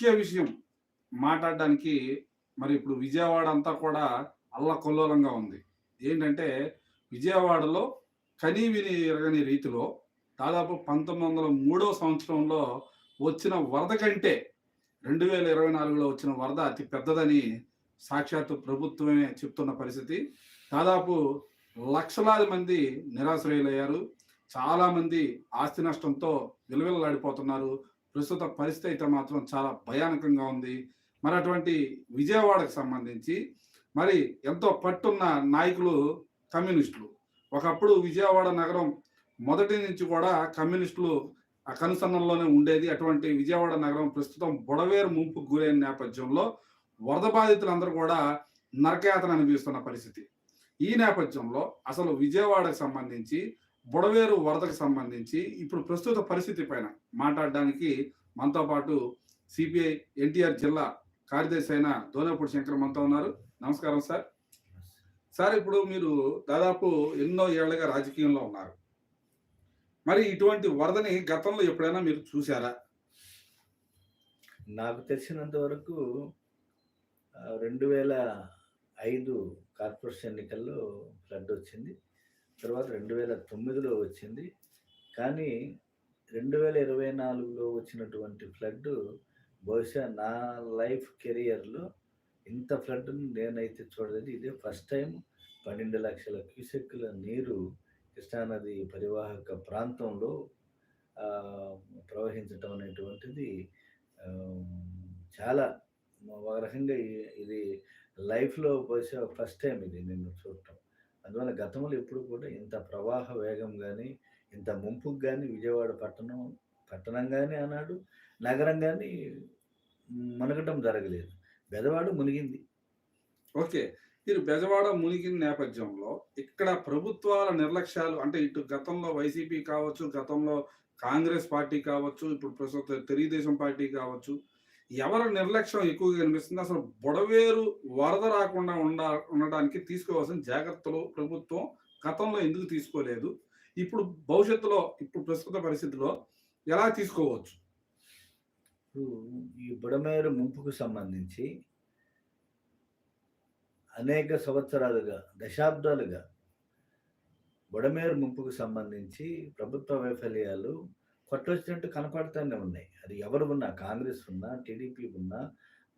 ముఖ్య విషయం మాట్లాడడానికి మరి ఇప్పుడు విజయవాడ అంతా కూడా అల్లకొల్లోలంగా ఉంది. ఏంటంటే విజయవాడలో కనీ విని ఎరగని రీతిలో దాదాపు పంతొమ్మిది వందల మూడో సంవత్సరంలో వచ్చిన వరద కంటే రెండు వేల ఇరవై నాలుగులో వచ్చిన వరద అతి పెద్దదని సాక్షాత్తు ప్రభుత్వమే చెప్తున్న పరిస్థితి. దాదాపు లక్షలాది మంది నిరాశ్రయులయ్యారు. చాలామంది ఆస్తి నష్టంతో విలువెల్లాడిపోతున్నారు. ప్రస్తుత పరిస్థితి అయితే మాత్రం చాలా భయానకంగా ఉంది. మరి అటువంటి విజయవాడకు సంబంధించి మరి ఎంతో పట్టున్న నాయకులు కమ్యూనిస్టులు. ఒకప్పుడు విజయవాడ నగరం మొదటి నుంచి కూడా కమ్యూనిస్టులు ఆ కనుసన్నల్లోనే ఉండేది. అటువంటి విజయవాడ నగరం ప్రస్తుతం బుడవేరు ముంపుకు గురైన నేపథ్యంలో వరద బాధితులందరూ కూడా నరకయాతన అనిపిస్తున్న పరిస్థితి. ఈ నేపథ్యంలో అసలు విజయవాడకు సంబంధించి బుడవేరు వరదకు సంబంధించి ఇప్పుడు ప్రస్తుత పరిస్థితి పైన మాట్లాడడానికి మనతో పాటు సిపిఐ ఎన్టీఆర్ జిల్లా కార్యదర్శి అయిన దోనపూడి శంకర్ మనతో ఉన్నారు. నమస్కారం సార్. సార్ ఇప్పుడు మీరు దాదాపు ఎన్నో ఏళ్ళుగా రాజకీయంలో ఉన్నారు. మరి ఇటువంటి వరదని గతంలో ఎప్పుడైనా మీరు చూసారా నాకు తెలిసినంత వరకు రెండు వేల ఐదు కార్పొరేషన్ ఎన్నికల్లో ఫ్లడ్ వచ్చింది తర్వాత రెండు వేల తొమ్మిదిలో వచ్చింది. కానీ రెండు వేల ఇరవై నాలుగులో వచ్చినటువంటి ఫ్లడ్ బహుశా నా లైఫ్ కెరియర్లో ఇంత ఫ్లడ్ను నేనైతే చూడలేదు. ఇదే ఫస్ట్ టైం పన్నెండు లక్షల క్యూసెక్కుల నీరు కృష్ణానది పరివాహక ప్రాంతంలో ప్రవహించటం అనేటువంటిది చాలా ఒక రకంగా ఇది లైఫ్లో బహుశా ఫస్ట్ టైం ఇది నేను చూడటం. అందువల్ల గతంలో ఎప్పుడు కూడా ఇంత ప్రవాహ వేగం కానీ ఇంత ముంపుకు కానీ విజయవాడ పట్టణం పట్టణం కానీ అన్నాడు నగరం కానీ మునగటం జరగలేదు. బెదవాడ మునిగింది. ఓకే. మీరు బెజవాడ మునిగిన నేపథ్యంలో ఇక్కడ ప్రభుత్వాల నిర్లక్ష్యాలు అంటే ఇటు గతంలో వైసీపీ కావచ్చు గతంలో కాంగ్రెస్ పార్టీ కావచ్చు ఇప్పుడు ప్రస్తుత తెలుగుదేశం పార్టీ కావచ్చు ఎవరి నిర్లక్ష్యం ఎక్కువగా కనిపిస్తుంది? అసలు బుడవేరు వరద రాకుండా ఉండ ఉండడానికి తీసుకోవాల్సిన జాగ్రత్తలు ప్రభుత్వం గతంలో ఎందుకు తీసుకోలేదు? ఇప్పుడు భవిష్యత్తులో ఇప్పుడు ప్రస్తుత పరిస్థితిలో ఎలా తీసుకోవచ్చు? ఈ బుడమేరు ముంపుకు సంబంధించి అనేక సంవత్సరాలుగా దశాబ్దాలుగా బుడమేరు ముంపుకు సంబంధించి ప్రభుత్వ వైఫల్యాలు కొట్టొచ్చినట్టు కనపడుతూనే ఉన్నాయి. అది ఎవరు ఉన్నా కాంగ్రెస్ ఉన్నా టీడీపీ ఉన్నా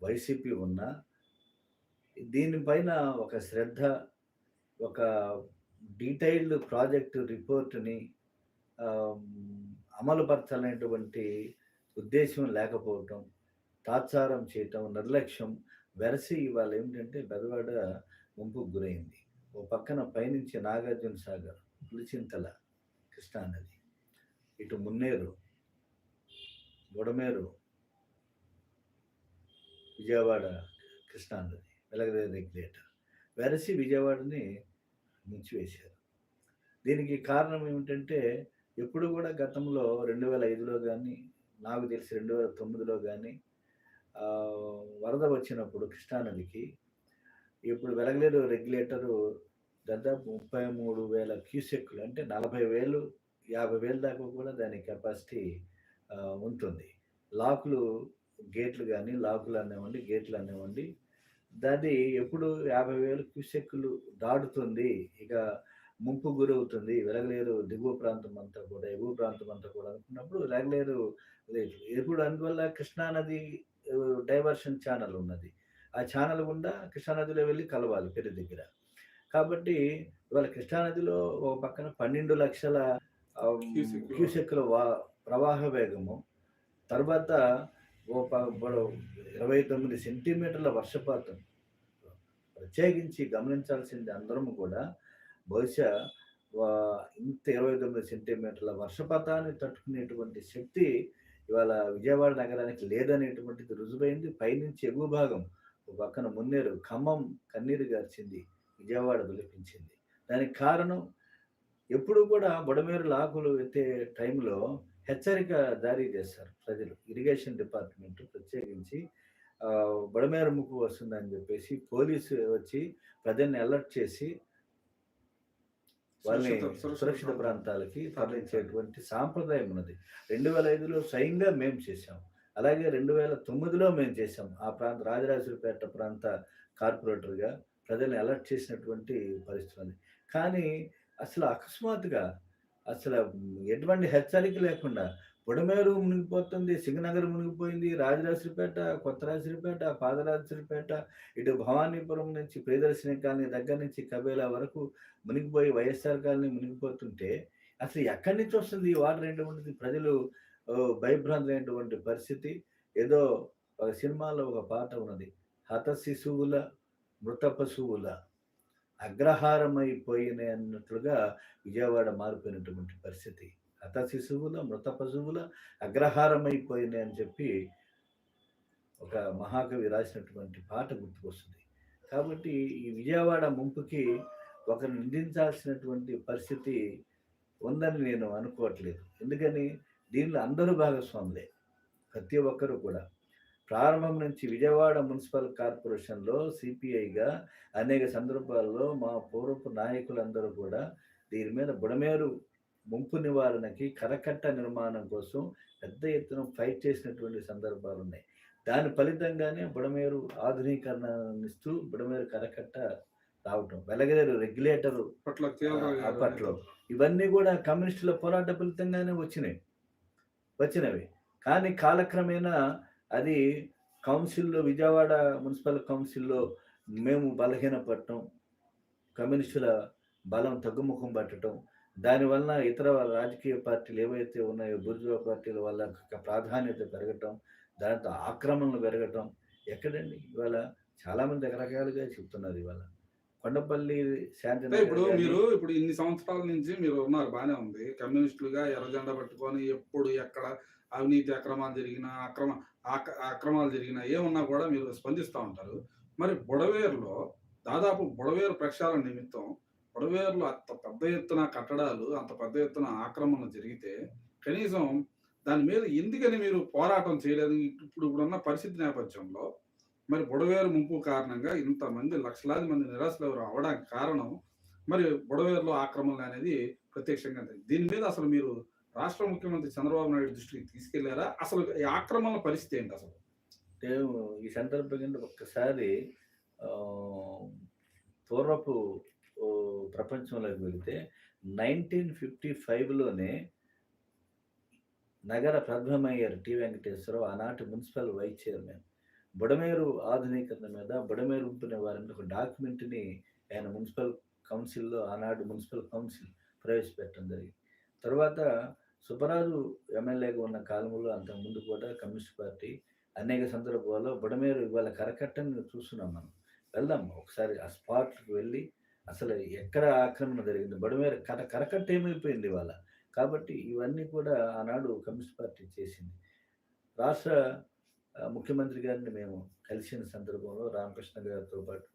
వైసీపీ ఉన్నా దీనిపైన ఒక శ్రద్ధ ఒక డీటెయిల్డ్ ప్రాజెక్ట్ రిపోర్ట్ని అమలుపరచాలనేటువంటి ఉద్దేశం లేకపోవటం తాత్సారం చేయటం నిర్లక్ష్యం వెరసి ఇవాళ ఏమిటంటే బెదవాడ ముంపుకు గురైంది. ఓ పక్కన పైనుంచి నాగార్జున సాగర్ పులిచింతల కృష్ణానది ఇటు మున్నేరు బుడమేరు విజయవాడ కృష్ణానది వెలగదే రెగ్యులేటర్ వెరసి విజయవాడని ముంచివేశారు. దీనికి కారణం ఏమిటంటే ఎప్పుడు కూడా గతంలో రెండు వేల ఐదులో కానీ నాకు తెలిసి రెండు వేల తొమ్మిదిలో కానీ వరద వచ్చినప్పుడు కృష్ణానదికి ఇప్పుడు వెలగలేరు రెగ్యులేటరు దాదాపు ముప్పై మూడు వేల క్యూసెక్లు అంటే నలభై వేలు యాభై వేలు దాకా కూడా దాని కెపాసిటీ ఉంటుంది. లాకులు గేట్లు కానీ లాకులు అనేవ్వండి గేట్లు అనేవ్వండి. దాన్ని ఎప్పుడు యాభై వేలు క్యూసెక్కులు దాటుతుంది. ఇక ముంపు గురవుతుంది. వెలగలేరు దిగువ ప్రాంతం అంతా కూడా ఎగువ ప్రాంతం అంతా కూడా అనుకున్నప్పుడు వెలగలేరు లేదు ఎప్పుడు అందువల్ల కృష్ణానది డైవర్షన్ ఛానల్ ఉన్నది. ఆ ఛానల్ గుండా కృష్ణానదిలో వెళ్ళి కలవాలి పెరు దగ్గర. కాబట్టి ఇవాళ కృష్ణానదిలో ఒక పక్కన పన్నెండు లక్షల క్యూసెక్కుల వా ప్రవాహ వేగము. తర్వాత ఇరవై తొమ్మిది సెంటీమీటర్ల వర్షపాతం. ప్రత్యేకించి గమనించాల్సింది అందరం కూడా బహుశా ఇంత ఇరవై తొమ్మిది సెంటీమీటర్ల వర్షపాతాన్ని తట్టుకునేటువంటి శక్తి ఇవాళ విజయవాడ నగరానికి లేదనేటువంటిది రుజువైంది. పైనుంచి ఎగువ భాగం ఒక పక్కన మున్నేరు ఖమ్మం కన్నీరు గార్చింది విజయవాడ విలిపించింది దానికి కారణం ఎప్పుడు కూడా బుడమేరు లాకులు ఎత్తే టైంలో హెచ్చరిక జారీ చేస్తారు ప్రజలు. ఇరిగేషన్ డిపార్ట్మెంట్ ప్రత్యేకించి బుడమేరు ముక్కు వస్తుందని చెప్పేసి పోలీసు వచ్చి ప్రజల్ని అలర్ట్ చేసి వాళ్ళని సురక్షిత ప్రాంతాలకి తరలించేటువంటి సాంప్రదాయం ఉన్నది. రెండు వేల ఐదులో స్వయంగా మేము చేసాం అలాగే రెండు వేల తొమ్మిదిలో మేము చేసాం ఆ ప్రాంత రాజరాజులపేట ప్రాంత కార్పొరేటర్గా ప్రజల్ని అలర్ట్ చేసినటువంటి పరిస్థితి ఉంది కానీ అసలు అకస్మాత్తుగా అసలు ఎటువంటి హెచ్చరిక లేకుండా బుడమేరు మునిగిపోతుంది సింగనగర్ మునిగిపోయింది రాజరాజుపేట కొత్త రాజులపేట పాదరాజులపేట ఇటు భవానీపురం నుంచి ప్రియదర్శిని కాలనీ దగ్గర నుంచి కబేలా వరకు మునిగిపోయి వైఎస్ఆర్ కాలనీ మునిగిపోతుంటే అసలు ఎక్కడి నుంచి వస్తుంది ఈ వాటర్ ఎటువంటిది ప్రజలు భయభ్రాంతులైనటువంటి పరిస్థితి. ఏదో ఒక సినిమాలో ఒక పాట ఉన్నది. హత శిశువుల మృత పశువుల అగ్రహారమైపోయినాయి అన్నట్లుగా విజయవాడ మారిపోయినటువంటి పరిస్థితి. హత శిశువుల మృత పశువుల అగ్రహారమైపోయినాయి అని చెప్పి ఒక మహాకవి రాసినటువంటి పాట గుర్తుకొస్తుంది. కాబట్టి ఈ విజయవాడ ముంపుకి ఒకరు నిందించాల్సినటువంటి పరిస్థితి ఉందని నేను అనుకోవట్లేదు. ఎందుకని? దీనిలో అందరూ భాగస్వాములే. ప్రతి ఒక్కరూ కూడా. ప్రారంభం నుంచి విజయవాడ మున్సిపల్ కార్పొరేషన్లో సిపిఐగా అనేక సందర్భాల్లో మా పూర్వపు నాయకులందరూ కూడా దీని మీద బుడమేరు ముంపు నివారణకి కరకట్ట నిర్మాణం కోసం పెద్ద ఎత్తున ఫైట్ చేసినటువంటి సందర్భాలు ఉన్నాయి. దాని ఫలితంగానే బుడమేరు ఆధునీకరణ ఇస్తూ బుడమేరు కరకట్ట రావటం వెలగలేరు రెగ్యులేటర్ అప్పట్లో. ఇవన్నీ కూడా కమ్యూనిస్టుల పోరాట ఫలితంగానే వచ్చినాయి. వచ్చినవి. కానీ కాలక్రమేణా అది కౌన్సిల్లో విజయవాడ మున్సిపల్ కౌన్సిల్లో మేము బలహీనపడటం కమ్యూనిస్టుల బలం తగ్గుముఖం పట్టడం దానివల్ల ఇతర రాజకీయ పార్టీలు ఏవైతే ఉన్నాయో బుర్జువా పార్టీల వల్ల ప్రాధాన్యత పెరగటం దాంతో ఆక్రమణలు పెరగటం ఎక్కడండి ఇవాళ చాలామంది రకరకాలుగా చెప్తున్నారు ఇవాళ. కొండపల్లి శాంతి ఇప్పుడు మీరు ఇప్పుడు ఇన్ని సంవత్సరాల నుంచి మీరు ఉన్నారు బానే ఉంది. కమ్యూనిస్టులుగా ఎర్రజెండా పట్టుకొని ఎప్పుడు ఎక్కడ అవినీతి అక్రమాలు జరిగినా అక్రమ అక్రమాలు జరిగినా ఏమున్నా కూడా మీరు స్పందిస్తూ ఉంటారు. మరి బుడవేరులో దాదాపు బుడవేరు ప్రక్షాళన నిమిత్తం బుడవేరులో అంత పెద్ద ఎత్తున కట్టడాలు అంత పెద్ద ఎత్తున ఆక్రమణ జరిగితే కనీసం దాని మీద ఎందుకని మీరు పోరాటం చేయలేదు? ఇప్పుడు ఇప్పుడున్న పరిస్థితి నేపథ్యంలో మరి బుడవేరు ముంపు కారణంగా ఇంతమంది లక్షలాది మంది నిరాశలు అవడానికి కారణం మరి బుడవేరులో ఆక్రమణ అనేది ప్రత్యక్షంగా దీని మీద అసలు మీరు రాష్ట్ర ముఖ్యమంత్రి చంద్రబాబు నాయుడు దృష్టికి తీసుకెళ్ళారా? అసలు ఈ ఆక్రమణ పరిస్థితి ఏంటి అసలు? నేను ఈ సందర్భంగా ఒక్కసారి పూర్వపు ప్రపంచంలోకి వెళితే నైన్టీన్ ఫిఫ్టీ ఫైవ్లోనే నగర ప్రథమయ్యారు టి వెంకటేశ్వరరావు ఆనాటి మున్సిపల్ వైస్ చైర్మన్. బుడమేరు ఆధునీకరణ మీద బుడమేరు ఉంటున్న వారిని ఒక డాక్యుమెంట్ని ఆయన మున్సిపల్ కౌన్సిల్లో ఆనాడు మున్సిపల్ కౌన్సిల్ ప్రవేశపెట్టడం జరిగింది. తర్వాత సుబ్బరాజు ఎమ్మెల్యేగా ఉన్న కాలంలో అంతకుముందు కూడా కమ్యూనిస్ట్ పార్టీ అనేక సందర్భాల్లో బుడమేరు ఇవాళ కరకట్టని చూస్తున్నాం మనం. వెళ్దాం ఒకసారి ఆ స్పాట్కి వెళ్ళి అసలు ఎక్కడ ఆక్రమణ జరిగింది బడమేరు కర కరకట్ట ఏమైపోయింది ఇవాళ? కాబట్టి ఇవన్నీ కూడా ఆనాడు కమ్యూనిస్ట్ పార్టీ చేసింది. రాష్ట్ర ముఖ్యమంత్రి గారిని మేము కలిసిన సందర్భంలో రామకృష్ణ గారితో పాటు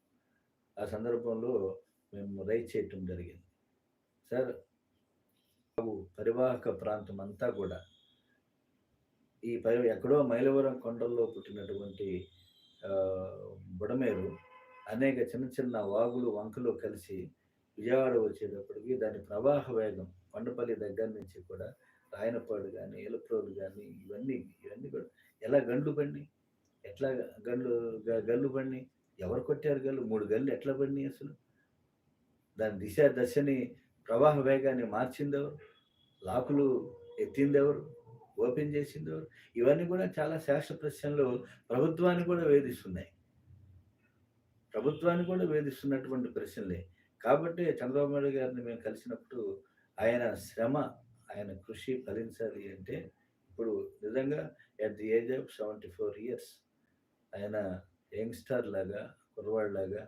ఆ సందర్భంలో మేము రైట్ చేయటం జరిగింది. సార్ పరివాహక ప్రాంతం అంతా కూడా ఈ పరి ఎక్కడో మైలవరం కొండల్లో పుట్టినటువంటి బుడమేరు అనేక చిన్న చిన్న వాగులు వంకలు కలిసి విజయవాడ వచ్చేటప్పటికి దాని ప్రవాహ వేగం కొండపల్లి దగ్గర నుంచి కూడా రాయనపాడు కానీ ఎలప్రోలు కానీ ఇవన్నీ ఇవన్నీ కూడా ఎలా గండ్లు బండి ఎట్లా గండ్లు గల్లు బండి ఎవరు కొట్టారు గల్లు? మూడు గల్లు ఎట్లా బండి అసలు? దాని దిశ దశని ప్రవాహ వేగాన్ని మార్చిందెవరు? లాకులు ఎత్తిందెవరు? ఓపెన్ చేసిందెవరు? ఇవన్నీ కూడా చాలా శాస్త్ర ప్రశ్నలు ప్రభుత్వాన్ని కూడా వేధిస్తున్నాయి. ప్రభుత్వాన్ని కూడా వేధిస్తున్నటువంటి ప్రశ్నలే. కాబట్టి చంద్రబాబు నాయుడు గారిని మేము కలిసినప్పుడు ఆయన శ్రమ ఆయన కృషి ఫలించాలి అంటే ఇప్పుడు నిజంగా at the age of seventy four years ఆయన యంగ్స్టర్ లాగా కుర్రవాడిలాగా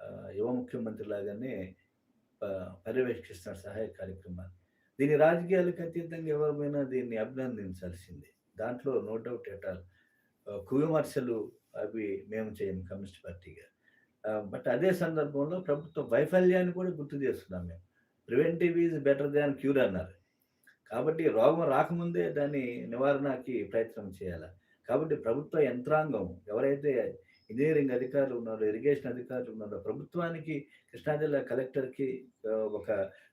లాగా యువ ముఖ్యమంత్రి లాగానే పర్యవేక్షిస్తున్న పర్యవేక్షిస్తున్నారు సహాయ కార్యక్రమాలు. దీని రాజకీయాలకు అతీతంగా ఎవరైనా దీన్ని అభినందించాల్సిందే. దాంట్లో నో డౌట్ ఎట్ ఆల్. కువిమర్శలు అవి మేము చేయము కమ్యూనిస్ట్ పార్టీగా బట్ అదే సందర్భంలో ప్రభుత్వ వైఫల్యాన్ని కూడా గుర్తు చేస్తున్నాం మేము. Preventive is better than cure అన్నారు. కాబట్టి రోగం రాకముందే దాన్ని నివారణకి ప్రయత్నం చేయాలి? కాబట్టి ప్రభుత్వ యంత్రాంగం ఎవరైతే ఇంజనీరింగ్ అధికారులు ఉన్నారు ఇరిగేషన్ అధికారులు ఉన్నారు. ప్రభుత్వానికి కృష్ణా జిల్లా కలెక్టర్కి ఒక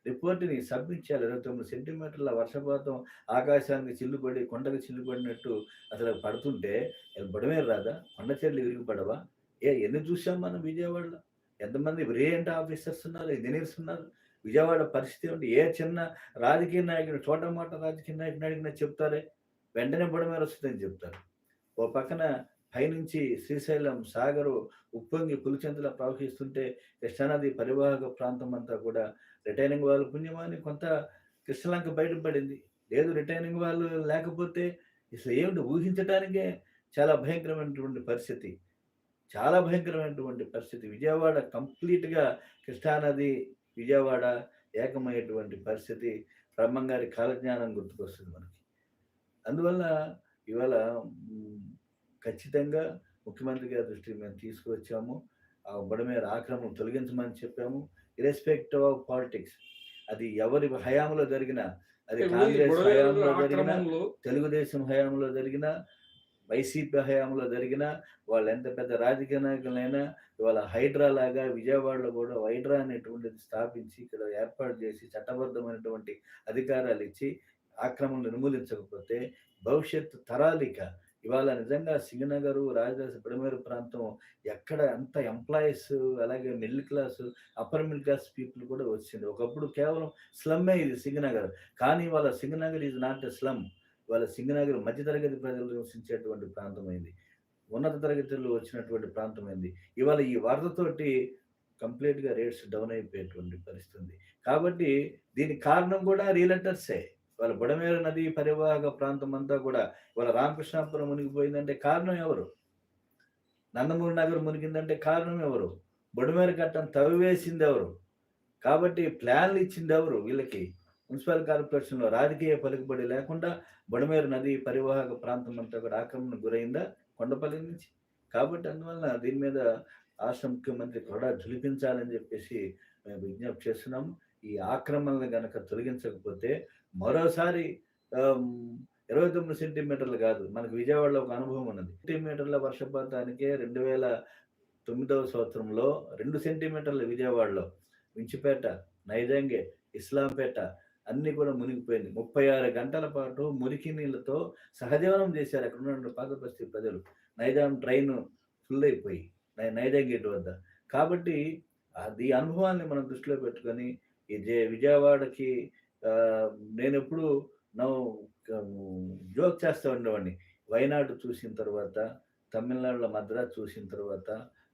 రిపోర్ట్ని సబ్మిట్ చేయాలి. ఇరవై తొమ్మిది సెంటీమీటర్ల వర్షపాతం ఆకాశానికి చిల్లుపడి కొండకు చిల్లుపడినట్టు అసలు పడుతుంటే బుడమే రాదా? కొండ చెట్లు విరిగిపడవా ఏ ఎన్ని చూసాం మనం విజయవాడలో? ఎంతమంది బ్రిలియంట్ ఆఫీసర్స్ ఉన్నారు ఇంజనీర్స్ ఉన్నారు? విజయవాడ పరిస్థితి ఉంటే ఏ చిన్న రాజకీయ నాయకుడు చోట మాట రాజకీయ నాయకుడు అడిగినా చెప్తారే? వెంటనే బుడమేర వస్తుందని చెప్తారు. ఓ పక్కన పైనుంచి శ్రీశైలం సాగరు ఉప్పొంగి పులిచెంతలా ప్రవహిస్తుంటే కృష్ణానది పరివాహక ప్రాంతం అంతా కూడా రిటైనింగ్ వాళ్ళు పుణ్యమాని కొంత కృష్ణలంక బయటపడింది లేదు రిటైనింగ్ వాళ్ళు లేకపోతే అసలు ఏమిటి ఊహించడానికే చాలా భయంకరమైనటువంటి పరిస్థితి. చాలా భయంకరమైనటువంటి పరిస్థితి. విజయవాడ కంప్లీట్గా కృష్ణానది విజయవాడ ఏకమయ్యేటువంటి పరిస్థితి బ్రహ్మంగారి కాలజ్ఞానం గుర్తుకొస్తుంది మనకి. అందువల్ల ఇవాళ ఖచ్చితంగా ముఖ్యమంత్రి గారి దృష్టికి మేము తీసుకువచ్చాము. ఆ బుడమేర ఆక్రమణ తొలగించమని చెప్పాము. ఇరెస్పెక్టివ్ ఆఫ్ పాలిటిక్స్ అది ఎవరి హయాంలో జరిగిన అది కాంగ్రెస్ హయాంలో జరిగిన తెలుగుదేశం హయాంలో జరిగిన వైసీపీ హయాంలో జరిగిన వాళ్ళు ఎంత పెద్ద రాజకీయ నాయకులైనా ఇవాళ హైడ్రా లాగా విజయవాడలో కూడా హైడ్రా అనేటువంటిది స్థాపించి ఇక్కడ ఏర్పాటు చేసి చట్టబద్ధమైనటువంటి అధికారాలు ఇచ్చి ఆక్రమణలు నిర్మూలించకపోతే భవిష్యత్తు తరాలిక ఇవాళ నిజంగా సింగనగరు రాజదాసి బుడమేరు ప్రాంతం ఎక్కడ అంత ఎంప్లాయీస్ అలాగే middle class upper middle class people కూడా వచ్చింది. ఒకప్పుడు కేవలం స్లమ్మే ఇది సింగనగర్ కానీ ఇవాళ Singhnagar is not a slum ఇవాళ సింగనగర్ మధ్యతరగతి ప్రజలు నివసించేటువంటి ప్రాంతమైంది ఉన్నత తరగతిలో వచ్చినటువంటి ప్రాంతమైంది ఇవాళ ఈ వరదతోటి కంప్లీట్గా రేట్స్ డౌన్ అయిపోయేటువంటి పరిస్థితి ఉంది కాబట్టి దీనికి కారణం కూడా రియలటర్సే వాళ్ళ బుడమేరు నది పరివాహక ప్రాంతం అంతా కూడా ఇవాళ రామకృష్ణాపురం మునిగిపోయిందంటే కారణం ఎవరు? నందమూరి నగర్ మునిగిందంటే కారణం ఎవరు? బుడమేరు గట్టం తవ్వేసింది ఎవరు? కాబట్టి ప్లాన్లు ఇచ్చింది ఎవరు వీళ్ళకి? మున్సిపల్ కార్పొరేషన్లో రాజకీయ పలుకుబడి లేకుండా బుడమేరు నది పరివాహక ప్రాంతం అంతా కూడా ఆక్రమణ గురైందా కొండపల్లి నుంచి? కాబట్టి అందువల్ల దీని మీద రాష్ట్ర ముఖ్యమంత్రి కూడా ఝులిపించాలని చెప్పేసి మేము విజ్ఞప్తి చేస్తున్నాము. ఈ ఆక్రమణలు గనక తొలగించకపోతే మరోసారి ఇరవై తొమ్మిది సెంటీమీటర్లు కాదు మనకు విజయవాడలో ఒక అనుభవం ఉన్నది. సెంటీమీటర్ల వర్షపాతానికే రెండు వేల తొమ్మిదవ సంవత్సరంలో రెండు సెంటీమీటర్ల విజయవాడలో. వించిపేట నైజంగే ఇస్లాంపేట అన్ని కూడా మునిగిపోయింది. ముప్పై ఆరు గంటల పాటు మురికి నీళ్ళతో సహజీవనం చేశారు అక్కడ ఉన్న పాత ప్రజలు. నైజాం ట్రైన్ ఫుల్ అయిపోయి నై- నైజాం గేట్ వద్ద. కాబట్టి అది అనుభవాన్ని మనం దృష్టిలో పెట్టుకొని ఈ విజయవాడకి నేను ఎప్పుడు నా జోక్ చేస్తూ ఉండేవాడిని. వైనాడు చూసిన తర్వాత తమిళనాడులో మద్రాస్ చూసిన తర్వాత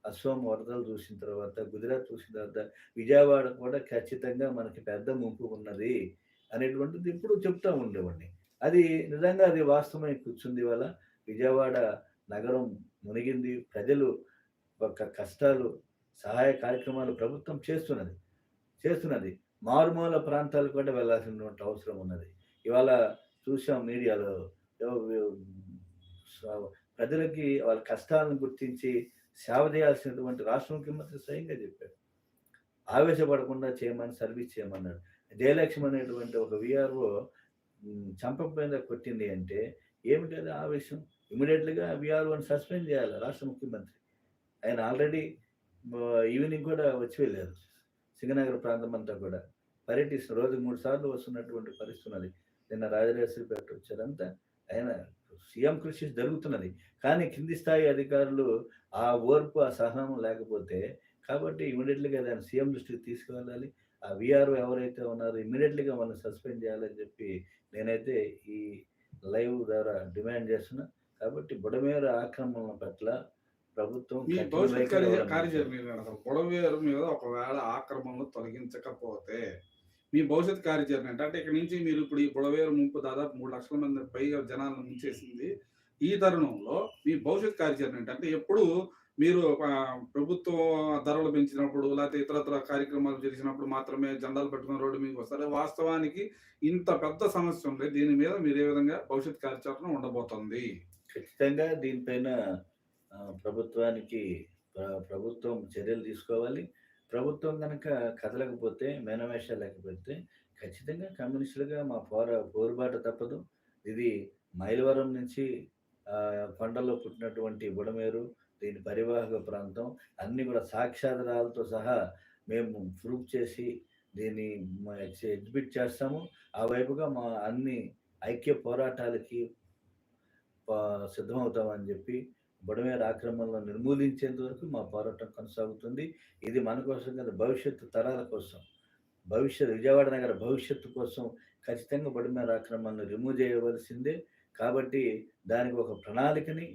అస్సాం వరదలు చూసిన తర్వాత గుజరాత్ చూసిన తర్వాత విజయవాడ కూడా ఖచ్చితంగా మనకి పెద్ద ముంపు ఉన్నది అనేటువంటిది ఇప్పుడు చెప్తా ఉండేవాడిని. అది నిజంగా అది వాస్తవమై కూర్చుంది వల్ల విజయవాడ నగరం మునిగింది. ప్రజలు ఒక కష్టాలు సహాయ కార్యక్రమాలు ప్రభుత్వం చేస్తున్నది చేస్తున్నది. మారుమూల ప్రాంతాలకు కూడా వెళ్ళాల్సినటువంటి అవసరం ఉన్నది. ఇవాళ చూసాం మీడియాలో ప్రజలకి వాళ్ళ కష్టాలను గుర్తించి సేవ చేయాల్సినటువంటి రాష్ట్ర ముఖ్యమంత్రి స్వయంగా చెప్పాడు ఆవేశపడకుండా చేయమని సర్వీస్ చేయమన్నాడు. జయలక్ష్మి అనేటువంటి ఒక విఆర్ఓ చంపకపోయిందా కొట్టింది అంటే ఏమిటి అది ఆవేశం? ఇమీడియట్గా విఆర్ఓని సస్పెండ్ చేయాలి రాష్ట్ర ముఖ్యమంత్రి. ఆయన ఆల్రెడీ ఈవినింగ్ కూడా వచ్చి వెళ్ళారు. సింగనగర్ ప్రాంతం అంతా కూడా. పర్యటిస్తున్న రోజు మూడు సార్లు వస్తున్నటువంటి పరిస్థితి ఉన్నది నిన్న రాజరాజేశ్వరిపేట వచ్చారంతా. ఆయన సీఎం కృషి జరుగుతున్నది. కానీ కింది స్థాయి అధికారులు ఆ ఓర్పు ఆ సహనం లేకపోతే కాబట్టి ఇమీడియట్లీగా దాన్ని సీఎం దృష్టికి తీసుకువెళ్ళాలి. ఆ విఆర్ఓ ఎవరైతే ఉన్నారో ఇమీడియట్లీగా వాళ్ళని సస్పెండ్ చేయాలని చెప్పి నేనైతే ఈ లైవ్ ద్వారా డిమాండ్ చేస్తున్నా. కాబట్టి బుడమేర ఆక్రమణ పట్ల ప్రభుత్వం భవిష్యత్. కార్యాచరణ మీద ఒకవేళ ఆక్రమణలు తొలగించకపోతే మీ భవిష్యత్ కార్యాచరణ అంటే అంటే ఇక్కడ నుంచి మీరు ఇప్పుడు ఈ బుడవేరు ముంపు దాదాపు మూడు లక్షల మంది పైగా జనాలను ముంచేసింది. ఈ తరుణంలో మీ భవిష్యత్ కార్యాచరణ ఏంటంటే ఎప్పుడు మీరు ప్రభుత్వ ప్రభుత్వం ధరలు పెంచినప్పుడు లేకపోతే ఇతరత్ర కార్యక్రమాలు చేసినప్పుడు మాత్రమే జెండాలు పెట్టుకున్న రోడ్డు మీకు వస్తారు. వాస్తవానికి ఇంత పెద్ద సమస్య ఉంది. దీని మీద మీరు ఏ విధంగా భవిష్యత్ కార్యాచరణ ఉండబోతుంది? ఖచ్చితంగా దీనిపైన ప్రభుత్వానికి ప్రభుత్వం చర్యలు తీసుకోవాలి. ప్రభుత్వం కనుక కదలకపోతే మేనమేష లేకపోతే ఖచ్చితంగా కమ్యూనిస్టులుగా మా పోర పోరుబాట తప్పదు. ఇది మైలవరం నుంచి ఆ, కొండల్లో పుట్టినటువంటి బుడమేరు దీని పరివాహక ప్రాంతం అన్ని కూడా సాక్షాధారాలతో సహా మేము ప్రూఫ్ చేసి దీన్ని ఎగ్జిబిట్ చేస్తాము. ఆ వైపుగా మా అన్ని ఐక్య పోరాటాలకి సిద్ధమవుతామని చెప్పి బుడమేర ఆక్రమణలను నిర్మూలించేంత వరకు మా పోరాటం కొనసాగుతుంది. ఇది మన కోసం కదా భవిష్యత్తు తరాల కోసం. భవిష్యత్ విజయవాడ నగర భవిష్యత్తు కోసం ఖచ్చితంగా బుడమేర ఆక్రమణను రిమూవ్ చేయవలసిందే. కాబట్టి దానికి ఒక ప్రణాళికని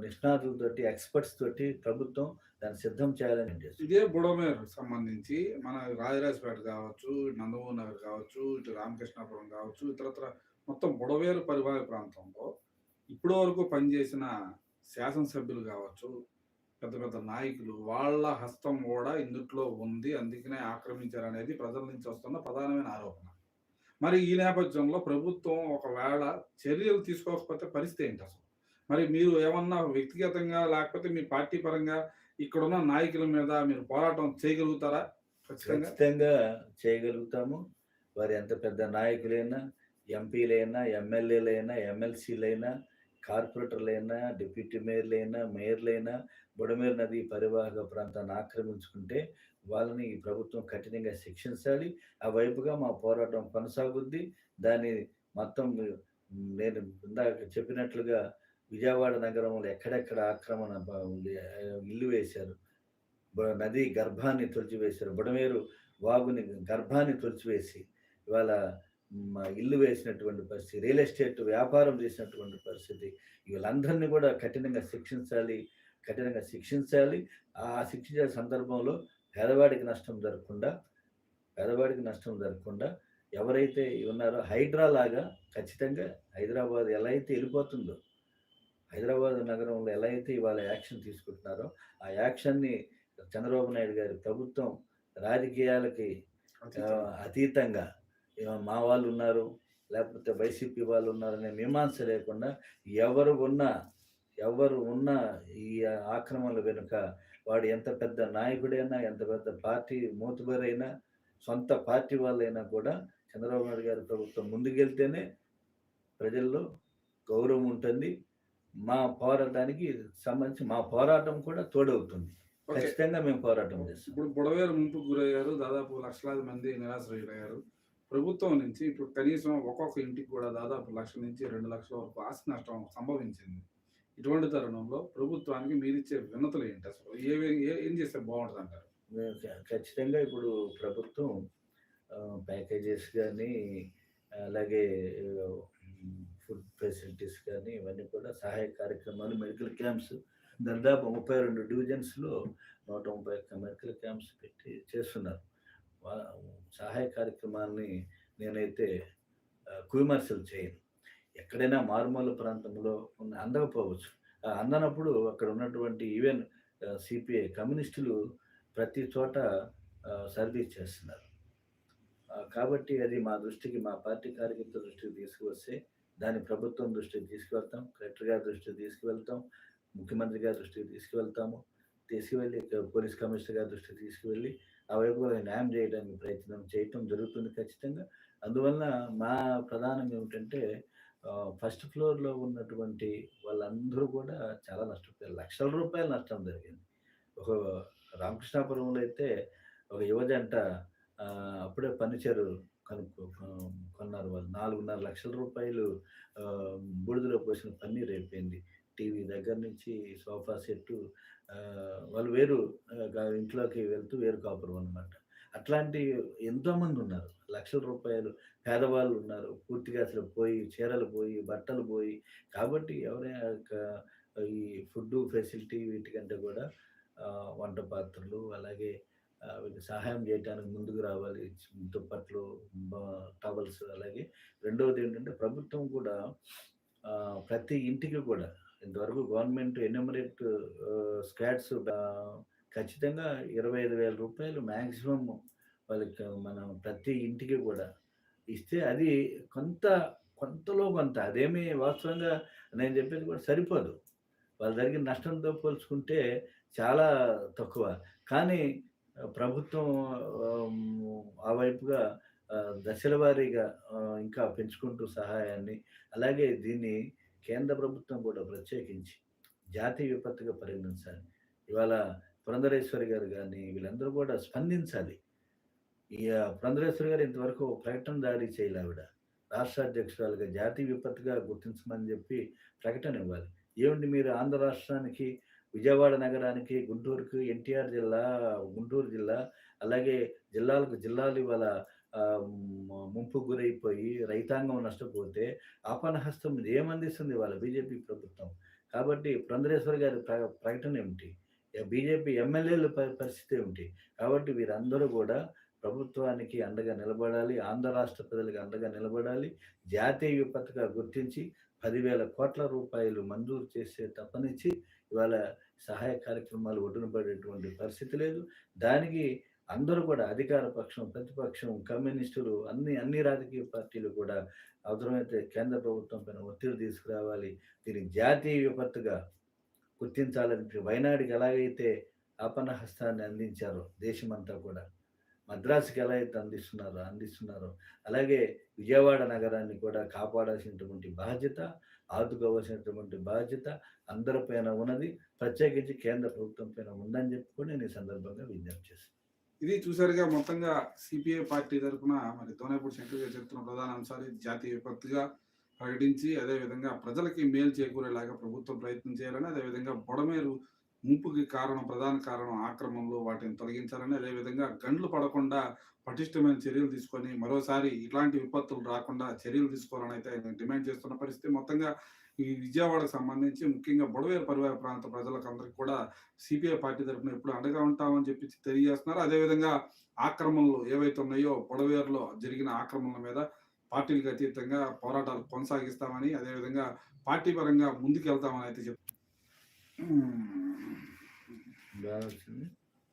నిష్ణాతులతోటి ఎక్స్పర్ట్స్ తోటి ప్రభుత్వం దాన్ని సిద్ధం చేయాలని ఇదే బుడమేరు సంబంధించి మన రాజరాజపేట కావచ్చు నందమూరి నగర్ కావచ్చు ఇటు రామకృష్ణాపురం కావచ్చు ఇతరత్ర మొత్తం బుడవేరు పరివాహ ప్రాంతంలో ఇప్పటి వరకు పనిచేసిన శాసనసభ్యులు కావచ్చు పెద్ద పెద్ద నాయకులు వాళ్ళ హస్తం కూడా ఇందుట్లో ఉంది. అందుకనే ఆక్రమించారనేది ప్రజల నుంచి వస్తున్న ప్రధానమైన ఆరోపణ. మరి ఈ నేపథ్యంలో ప్రభుత్వం ఒకవేళ చర్యలు తీసుకోకపోతే పరిస్థితి ఏంటి అసలు? మరి మీరు ఏమన్నా వ్యక్తిగతంగా లేకపోతే మీ పార్టీ పరంగా ఇక్కడున్న నాయకుల మీద మీరు పోరాటం చేయగలుగుతారా? ఖచ్చితంగా. చేయగలుగుతాము. వారు ఎంత పెద్ద నాయకులైనా ఎంపీలైనా ఎమ్మెల్యేలైనా ఎమ్మెల్సీలైనా కార్పొరేటర్లైనా డిప్యూటీ మేయర్లైనా మేయర్లైనా బుడమేరు నది పరివాహక ప్రాంతాన్ని ఆక్రమించుకుంటే వాళ్ళని ఈ ప్రభుత్వం కఠినంగా శిక్షించాలి. ఆ వైపుగా మా పోరాటం కొనసాగుద్ది. దాన్ని మొత్తం నేను ఇందాక చెప్పినట్లుగా విజయవాడ నగరంలో ఎక్కడెక్కడ ఆక్రమణ ఇల్లు వేశారు నది గర్భాన్ని తొలిచివేశారు బుడమేరు వాగుని గర్భాన్ని తొలిచివేసి ఇవాళ ఇల్లు వేసినటువంటి పరిస్థితి రియల్ ఎస్టేట్ వ్యాపారం చేసినటువంటి పరిస్థితి వీళ్ళందరినీ కూడా కఠినంగా శిక్షించాలి కఠినంగా శిక్షించాలి. ఆ శిక్షించే సందర్భంలో పేదవాడికి నష్టం జరగకుండా పేదవాడికి నష్టం జరగకుండా ఎవరైతే ఉన్నారో హైడ్రా లాగా ఖచ్చితంగా హైదరాబాద్ ఎలా అయితే వెళ్ళిపోతుందో హైదరాబాద్ నగరంలో ఎలా అయితే ఇవాళ యాక్షన్ తీసుకుంటున్నారో ఆ యాక్షన్ని చంద్రబాబు నాయుడు గారి ప్రభుత్వం రాజకీయాలకి అతీతంగా మా వాళ్ళు ఉన్నారు లేకపోతే వైసీపీ వాళ్ళు ఉన్నారనే మీమాంస లేకుండా ఎవరు ఉన్నా ఎవరు ఉన్నా ఈ ఆక్రమణల వెనుక వాడు ఎంత పెద్ద నాయకుడైనా ఎంత పెద్ద పార్టీ మూతుబరైనా సొంత పార్టీ వాళ్ళైనా కూడా చంద్రబాబు నాయుడు గారి ప్రభుత్వం ముందుకెళ్తేనే ప్రజల్లో గౌరవం ఉంటుంది. మా పోరాటానికి సంబంధించి మా పోరాటం కూడా తోడవుతుంది. ఖచ్చితంగా మేము పోరాటం చేస్తాం. ఇప్పుడు బుడవేరు ముంపుకు గురయ్యారు. దాదాపు లక్షలాది మంది నిరాశ్రయులయ్యారు. ప్రభుత్వం నుంచి ఇప్పుడు కనీసం ఒక్కొక్క ఇంటికి కూడా దాదాపు లక్ష నుంచి రెండు లక్షల వరకు ఆస్తి నష్టం సంభవించింది. ఇటువంటి తరుణంలో ప్రభుత్వానికి మీరిచ్చే వినతులు ఏంటి అసలు? ఏవి ఏ- ఏం చేస్తే బాగుంటుంది అంటారు? ఖచ్చితంగా ఇప్పుడు ప్రభుత్వం ప్యాకేజెస్ కానీ అలాగే ఫుడ్ ఫెసిలిటీస్ కానీ ఇవన్నీ కూడా సహాయ కార్యక్రమాలు మెడికల్ క్యాంప్స్ దాదాపు ముప్పై రెండు డివిజన్స్లో నూట ముప్పై ఒక్క మెడికల్ క్యాంప్స్ పెట్టి చేస్తున్నారు. సహాయ కార్యక్రమాన్ని నేనైతే కుమర్శలు కువిమర్శలు చేయను. ఎక్కడైనా మారుమూల ప్రాంతంలో ఉన్న అందకపోవచ్చు. ఆ అందనప్పుడు అక్కడ ఉన్నటువంటి ఈవెన్ సిపిఐ కమ్యూనిస్టులు ప్రతి చోట సర్వీస్ చేస్తున్నారు. కాబట్టి అది మా దృష్టికి మా పార్టీ కార్యకర్తల దృష్టికి తీసుకువస్తే దాన్ని ప్రభుత్వం దృష్టికి తీసుకువెళ్తాం కలెక్టర్ గారి దృష్టికి తీసుకువెళ్తాం ముఖ్యమంత్రి గారి దృష్టికి తీసుకువెళ్తాము తీసుకువెళ్ళి పోలీస్ కమిషనర్ గారి దృష్టికి తీసుకువెళ్ళి ఆ వైపు న్యాయం చేయడానికి ప్రయత్నం చేయటం జరుగుతుంది ఖచ్చితంగా. అందువల్ల మా ప్రధానం ఏమిటంటే ఫస్ట్ ఫ్లోర్లో ఉన్నటువంటి వాళ్ళందరూ కూడా చాలా నష్టపోయారు. లక్షల రూపాయల నష్టం జరిగింది. ఒక రామకృష్ణాపురంలో అయితే ఒక యువజంట అప్పుడే పనిచేరు కనుక్కో కొన్నారు వాళ్ళు. నాలుగున్నర లక్షల రూపాయలు బూడిదలో పోసిన పన్నీర్ అయిపోయింది. టీవీ దగ్గర నుంచి సోఫా సెట్టు వాళ్ళు వేరు ఇంట్లోకి వెళ్తూ వేరు కాపురం అనమాట అట్లాంటి ఎంతోమంది ఉన్నారు. లక్షల రూపాయలు పేదవాళ్ళు ఉన్నారు. పూర్తిగా అసలు పోయి చీరలు పోయి బట్టలు పోయి. కాబట్టి ఎవరైనా ఒక- ఈ ఫుడ్ ఫెసిలిటీ వీటికంటే కూడా వంట పాత్రలు అలాగే వీటికి వీళ్ళకి సహాయం చేయడానికి ముందుకు రావాలి. దుప్పట్లు టవల్స్ అలాగే. రెండవది ఏంటంటే ప్రభుత్వం కూడా ప్రతి ఇంటికి కూడా ఇంతవరకు గవర్నమెంట్ ఎన్యూమరేట్ స్కాట్స్ ఖచ్చితంగా ఇరవై ఐదు వేల రూపాయలు మ్యాక్సిమం వాళ్ళకి మనం ప్రతి ఇంటికి కూడా ఇస్తే అది కొంత కొంతలో కొంత. అదేమి వాస్తవంగా నేను చెప్పేది కూడా సరిపోదు. వాళ్ళ జరిగిన నష్టంతో పోల్చుకుంటే చాలా తక్కువ. కానీ ప్రభుత్వం ఆ వైపుగా దశల వారీగా ఇంకా పెంచుకుంటూ సహాయాన్ని అలాగే దీన్ని కేంద్ర ప్రభుత్వం కూడా ప్రత్యేకించి జాతీయ విపత్తుగా పరిగణించాలి. ఇవాళ పురంధరేశ్వరి గారు కానీ వీళ్ళందరూ కూడా స్పందించాలి. ఈ పురంధరేశ్వరి గారు ఇంతవరకు ప్రకటన జారీ చేయలేవిడ రాష్ట్ర అధ్యక్షురాలుగా జాతీయ విపత్తుగా గుర్తించమని చెప్పి ప్రకటన ఇవ్వాలి. ఏమిటి మీరు ఆంధ్ర రాష్ట్రానికి విజయవాడ నగరానికి గుంటూరుకు ఎన్టీఆర్ జిల్లా గుంటూరు జిల్లా అలాగే జిల్లాలకు జిల్లాలు ఇవాళ ముంపు గురైపోయి రైతాంగం నష్టపోతే ఆపన్నహస్తం ఏమందిస్తుంది వాళ్ళ బీజేపీ ప్రభుత్వం? కాబట్టి పురంధరేశ్వర్ గారి ప్ర- ప్రకటన ఏమిటి? బీజేపీ ఎమ్మెల్యేల పరిస్థితి ఏమిటి? కాబట్టి వీరందరూ కూడా ప్రభుత్వానికి అండగా నిలబడాలి ఆంధ్ర రాష్ట్ర ప్రజలకు అండగా నిలబడాలి జాతీయ విపత్తుగా గుర్తించి పదివేల కోట్ల రూపాయలు మంజూరు చేసే తప్పనిచ్చి ఇవాళ సహాయ కార్యక్రమాలు ఒడ్డున పడేటువంటి పరిస్థితి లేదు. దానికి అందరూ కూడా అధికార పక్షం ప్రతిపక్షం కమ్యూనిస్టులు అన్ని అన్ని రాజకీయ పార్టీలు కూడా అవసరమైతే కేంద్ర ప్రభుత్వం పైన ఒత్తిడి తీసుకురావాలి. దీన్ని జాతీయ విపత్తుగా గుర్తించాలని వైనాడికి ఎలాగైతే ఆపన్న అందించారో దేశమంతా కూడా. మద్రాసుకి ఎలా అయితే అందిస్తున్నారో అందిస్తున్నారో అలాగే విజయవాడ నగరాన్ని కూడా కాపాడాల్సినటువంటి బాధ్యత ఆదుకోవాల్సినటువంటి బాధ్యత అందరిపైన ఉన్నది. ప్రత్యేకించి కేంద్ర ప్రభుత్వం పైన ఉందని చెప్పుకొని నేను ఈ సందర్భంగా విజ్ఞప్తి చేస్తాను ఇది చూసారుగా మొత్తంగా సిపిఐ పార్టీ తరఫున మరి దోనేపూడి శంకర్ గారు చెప్తున్న ప్రధాన అంశాలు జాతీయ విపత్తుగా ప్రకటించి అదే విధంగా ప్రజలకి మేలు చేకూరేలాగా ప్రభుత్వం ప్రయత్నం చేయాలని అదే విధంగా బొడమేరు ముంపుకి కారణం ప్రధాన కారణం ఆక్రమంలో వాటిని తొలగించాలని అదే విధంగా గండ్లు పడకుండా పటిష్టమైన చర్యలు తీసుకొని మరోసారి ఇట్లాంటి విపత్తులు రాకుండా చర్యలు తీసుకోవాలని అయితే ఆయన డిమాండ్ చేస్తున్న పరిస్థితి. మొత్తంగా ఈ విజయవాడకు సంబంధించి ముఖ్యంగా బొడవేరు పరివార ప్రాంత ప్రజలకు అందరికీ కూడా సిపిఐ పార్టీ తరఫున ఎప్పుడు అండగా ఉంటామని చెప్పి తెలియజేస్తున్నారు. అదేవిధంగా ఆక్రమణలు ఏవైతే ఉన్నాయో పొడవేరులో జరిగిన ఆక్రమణల మీద పార్టీలకు అతీతంగా పోరాటాలు కొనసాగిస్తామని అదేవిధంగా పార్టీ పరంగా ముందుకెళ్తామని అయితే చెప్